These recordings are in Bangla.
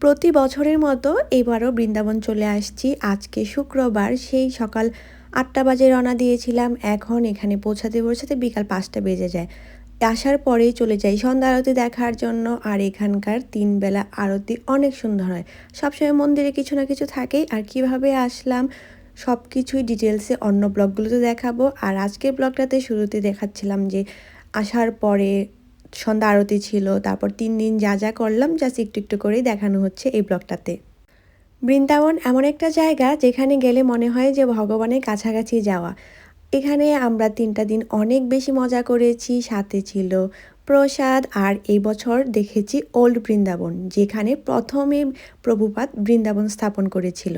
প্রতি বছরের মতো এবারও বৃন্দাবন চলে আসছি। আজকে শুক্রবার, সেই সকাল আটটা বাজে রওনা দিয়েছিলাম। এখন এখানে পৌঁছাতে পৌঁছাতে বিকাল পাঁচটা বেজে যায়। আসার পরেই চলে যাই সন্ধ্যা আরতি দেখার জন্য। আর এখানকার তিন বেলা আরতি অনেক সুন্দর হয়। সবসময় মন্দিরে কিছু না কিছু থাকেই। আর কীভাবে আসলাম সব কিছুই ডিটেলসে অন্য ব্লগগুলোতে দেখাবো। আর আজকের ব্লগটাতে শুরুতে দেখাচ্ছিলাম যে, আসার পরে সন্ধ্যা আরতি ছিল, তারপর তিন দিন যা যা করলাম জাস্ট একটু একটু করেই দেখানো হচ্ছে এই ব্লগটাতে। বৃন্দাবন এমন একটা জায়গা যেখানে গেলে মনে হয় যে ভগবানের কাছাকাছি যাওয়া। এখানে আমরা তিনটা দিন অনেক বেশি মজা করেছি, সাথে ছিল প্রসাদ আর এই বছর দেখেছি ওল্ড বৃন্দাবন যেখানে প্রথমে প্রভুপাত বৃন্দাবন স্থাপন করেছিল।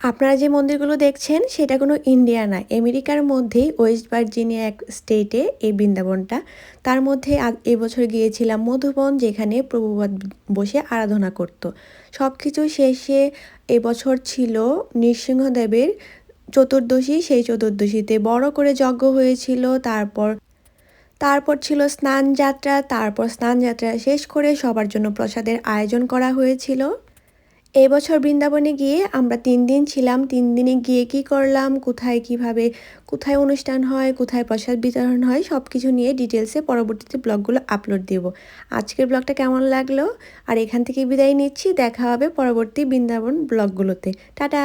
আপনারা যে মন্দিরগুলো দেখছেন, সেটা কোনো ইন্ডিয়া না। আমেরিকার মধ্যেই ওয়েস্ট ভার্জিনিয়া এক স্টেটে, এই বৃন্দাবনটা। তার মধ্যে এবছর গিয়েছিলাম মধুবন, যেখানে প্রভুবাদ বসে আরাধনা করত। সব কিছু শেষে এবছর ছিল নৃসিংহদেবের চতুর্দশী। সেই চতুর্দশীতে বড় করে যজ্ঞ হয়েছিল, তারপর তারপর ছিল স্নান যাত্রা তারপর স্নান যাত্রা শেষ করে সবার জন্য প্রসাদের আয়োজন করা হয়েছিল। এবছর বৃন্দাবনে গিয়ে আমরা তিন দিন ছিলাম। তিন দিনে গিয়ে কি করলাম? কোথায় কীভাবে, কোথায় অনুষ্ঠান হয়, কোথায় প্রসাদ বিতরণ হয় সব কিছু নিয়ে ডিটেলসে পরবর্তীতে ব্লগগুলো আপলোড দেব। আজকের ব্লগটা কেমন লাগল? আর এখান থেকে বিদায় নিচ্ছি। দেখা হবে পরবর্তী বৃন্দাবন ব্লগগুলোতে টাটা!